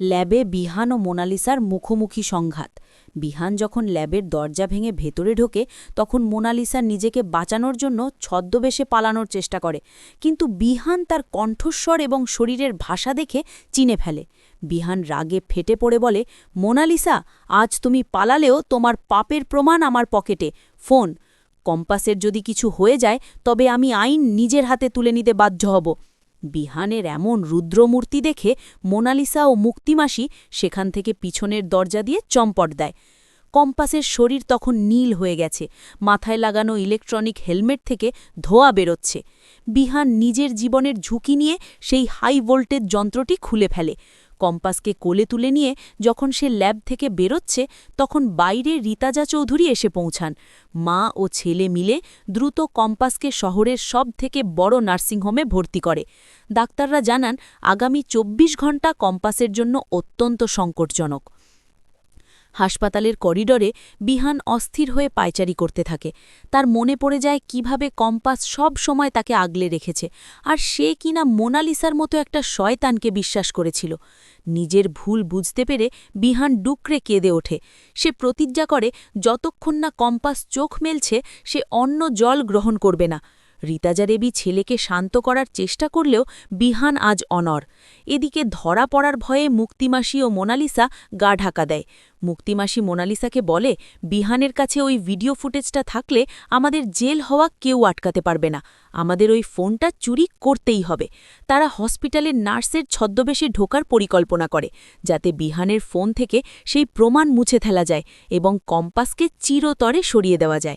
ল্যাবে বিহান ও মোনালিসার মুখোমুখি সংঘাত। বিহান যখন ল্যাবের দরজা ভেঙে ভেতরে ঢোকে, তখন মোনালিসা নিজেকে বাঁচানোর জন্য ছদ্মবেশে পালানোর চেষ্টা করে। কিন্তু বিহান তার কণ্ঠস্বর এবং শরীরের ভাষা দেখে চিনে ফেলে। বিহান রাগে ফেটে পড়ে বলে, মোনালিসা, আজ তুমি পালালেও তোমার পাপের প্রমাণ আমার পকেটে। ফোন, কম্পাসের যদি কিছু হয়ে যায়, তবে আমি আইন নিজের হাতে তুলে নিতে বাধ্য হব। বিহানের এমন রুদ্রমূর্তি দেখে মোনালিসা ও মুক্তিমাসি সেখান থেকে পিছনের দরজা দিয়ে চম্পট দেয়। কম্পাসের শরীর তখন নীল হয়ে গেছে, মাথায় লাগানো ইলেকট্রনিক হেলমেট থেকে ধোয়া বেরোচ্ছে। বিহান নিজের জীবনের ঝুঁকি নিয়ে সেই হাই ভোল্টেজ যন্ত্রটি খুলে ফেলে। কম্পাসকে কোলে তুলে নিয়ে যখন সে ল্যাব থেকে বেরোচ্ছে, তখন বাইরে রীতাজা চৌধুরী এসে পৌঁছান। মা ও ছেলে মিলে দ্রুত কম্পাসকে শহরের সব থেকে বড় নার্সিংহোমে ভর্তি করে। ডাক্তাররা জানান, আগামী ২৪ ঘণ্টা কম্পাসের জন্য অত্যন্ত সংকটজনক। হাসপাতালের করিডরে বিহান অস্থির হয়ে পায়চারি করতে থাকে। তার মনে পড়ে যায় কীভাবে কম্পাস সব সময় তাকে আগলে রেখেছে, আর সে কিনা মোনালিসার মতো একটা শয়তানকে বিশ্বাস করেছিল। নিজের ভুল বুঝতে পেরে বিহান ডুকরে কেঁদে ওঠে। সে প্রতিজ্ঞা করে, যতক্ষণ না কম্পাস চোখ মেলছে, সে অন্য জল গ্রহণ করবে না। রীতাজা দেবী ছেলেকে শান্ত করার চেষ্টা করলেও বিহান আজ অনর এদিকে ধরা পড়ার ভয়ে মুক্তিমাসি ও মোনালিসা গা ঢাকা দেয়। মুক্তিমাসি মোনালিসাকে বলে, বিহানের কাছে ওই ভিডিও ফুটেজটা থাকলে আমাদের জেল হওয়া কেউ আটকাতে পারবে না। আমাদের ওই ফোনটা চুরি করতেই হবে। তারা হসপিটালের নার্সের ছদ্মবেশে ঢোকার পরিকল্পনা করে, যাতে বিহানের ফোন থেকে সেই প্রমাণ মুছে ফেলা যায় এবং কম্পাসকে চিরতরে সরিয়ে দেওয়া যায়।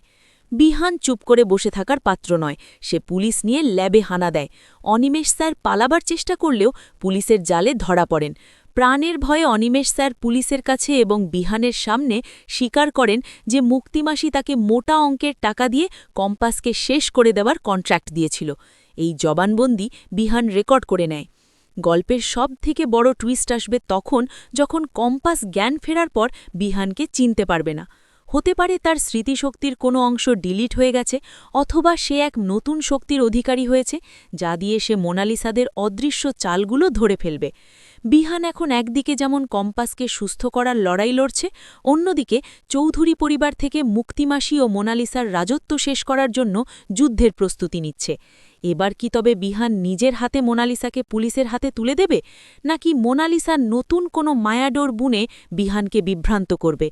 বিহান চুপ করে বসে থাকার পাত্র নয়। সে পুলিশ নিয়ে ল্যাবে হানা দেয়। অনিমেষ স্যার পালাবার চেষ্টা করলেও পুলিশের জালে ধরা পড়েন। প্রাণের ভয়ে অনিমেষ স্যার পুলিশের কাছে এবং বিহানের সামনে স্বীকার করেন যে মুক্তিমাসি তাকে মোটা অঙ্কের টাকা দিয়ে কম্পাসকে শেষ করে দেওয়ার কন্ট্রাক্ট দিয়েছিল। এই জবানবন্দি বিহান রেকর্ড করে নেয়। গল্পের সব থেকে বড় টুইস্ট আসবে তখন যখন কম্পাস জ্ঞান ফেরার পর বিহানকে চিনতে পারবে না। হতে পারে তার স্মৃতিশক্তির কোনো অংশ ডিলিট হয়ে গেছে অথবা সে এক নতুন শক্তির অধিকারী হয়েছে, যা দিয়ে সে মোনালিসাদের অদৃশ্য চালগুলো ধরে ফেলবে। বিহান এখন একদিকে যেমন কম্পাসকে সুস্থ করার লড়াই লড়ছে, অন্যদিকে চৌধুরী পরিবার থেকে মুক্তিমাসি ও মোনালিসার রাজত্ব শেষ করার জন্য যুদ্ধের প্রস্তুতি নিচ্ছে। এবার কি তবে বিহান নিজের হাতে মোনালিসাকে পুলিশের হাতে তুলে দেবে, নাকি মোনালিসার নতুন কোনো মায়াডোর বুনে বিহানকে বিভ্রান্ত করবে?